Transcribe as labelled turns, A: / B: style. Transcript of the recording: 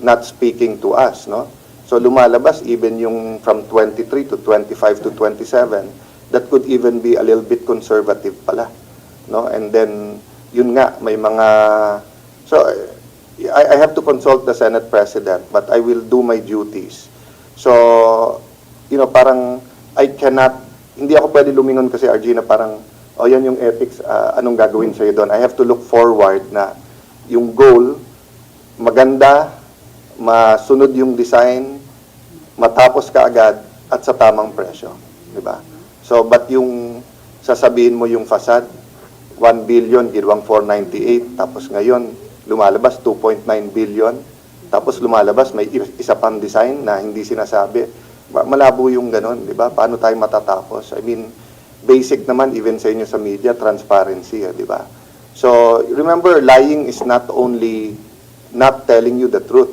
A: not speaking to us, no? So lumalabas even yung from 23 to 25 to 27, that could even be a little bit conservative pala, no? And then yun nga may mga so I, I have to consult the Senate President, but I will do my duties. So, you know, parang I cannot hindi ako pwede lumingon kasi RG na parang oh yan yung ethics, ah, anong gagawin sa'yo doon? I have to look forward na yung goal maganda, masunod yung design, matapos ka agad at sa tamang presyo, di ba? So, but yung sasabihin mo yung facade, 1 billion, ginawang 498, tapos ngayon, lumalabas 2.9 billion, tapos lumalabas may isa pang design na hindi sinasabi. Ma- Malabo yung ganun, di ba? Paano tayo matatapos? I mean, basic naman even sa inyo sa media, transparency, eh, di ba? So, remember, lying is not only not telling you the truth.